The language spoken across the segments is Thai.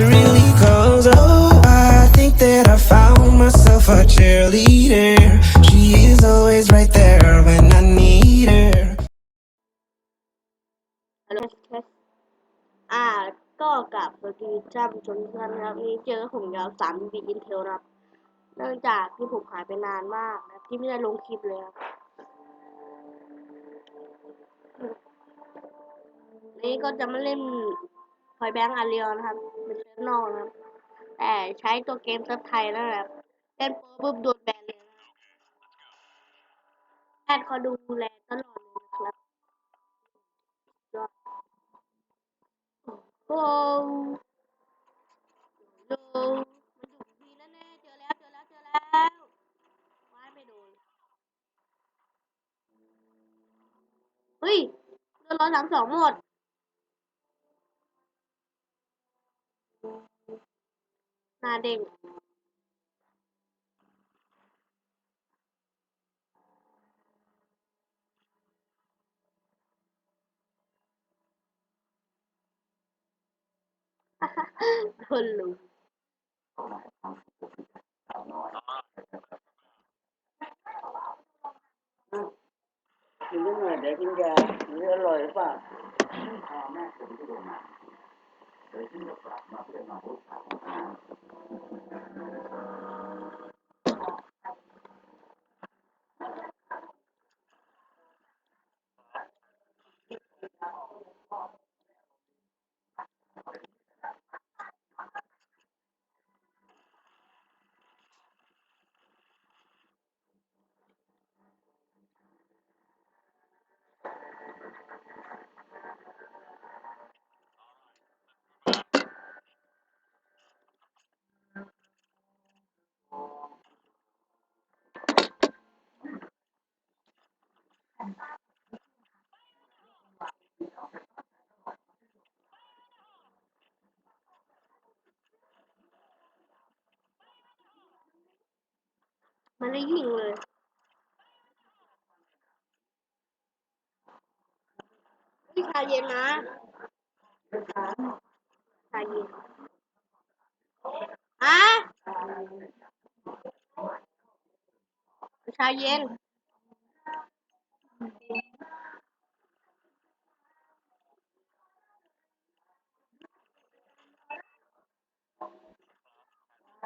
to really close. Oh, I think that I found myself a cheerleader. She is always right there when I need her. ฮัลโหลเทสอ่า ก็กลับสวัสดีท่านชมทุกท่านครับนนี้เจอผมยาวสามบีอินเทลครับ เนื่องจากที่ผมหายไปนานมากนะที่ไม่ได้ลงคลิปเลยครับ นี่ก็จะมาเล่นพอยแบงค์อาเรียนะครับ เป็นเชนนอกนะครับ แต่ใช้ตัวเกมซับไทยนั่นแหละเล่นโป๊ปุ๊บโดนแบนเลยนะครับแอดเขาดูแลตลอดเลยนะครับโอ้โหมันอยู่ดีแน่ๆเจอแล้วเจอแล้วเจอแล้วว้ายไม่โดนเฮ้ยโดนร้อยสามสองหมด หน้าเด้งโดนลุมกินได้หน่อยเดี๋ยวกินยาหรืออร่อยหรือเปล่ามันได้ยิ งเลย พี่ชาเย็นนะชาเย็นอะชาเย็น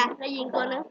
ารวนอย่าได้ยิงตัวนึง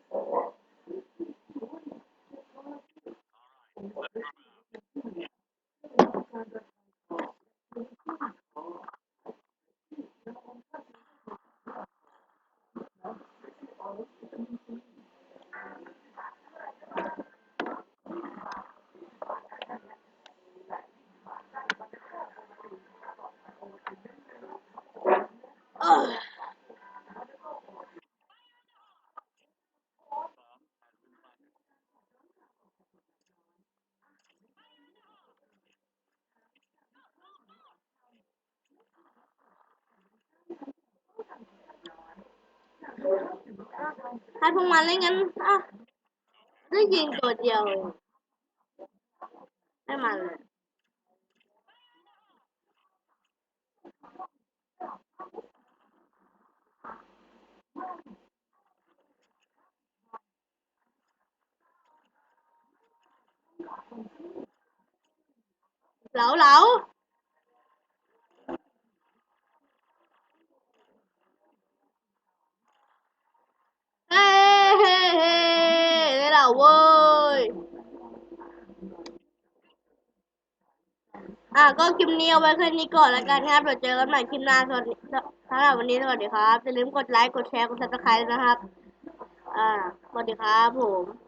2000년에는 아 늦은 거죠. 해만 lẩu lẩu เว้ย อะก็คลิปนี้เอาไว้แค่นี้ก่อนแล้วกันครับเดี๋ยวเจอกันใหม่คลิปหน้าสวัสดีสำหรับวันนี้สวัสดีครับอย่าลืมกดไลค์กดแชร์กดซับสไครต์นะครับ อ่าสวัสดีครับผม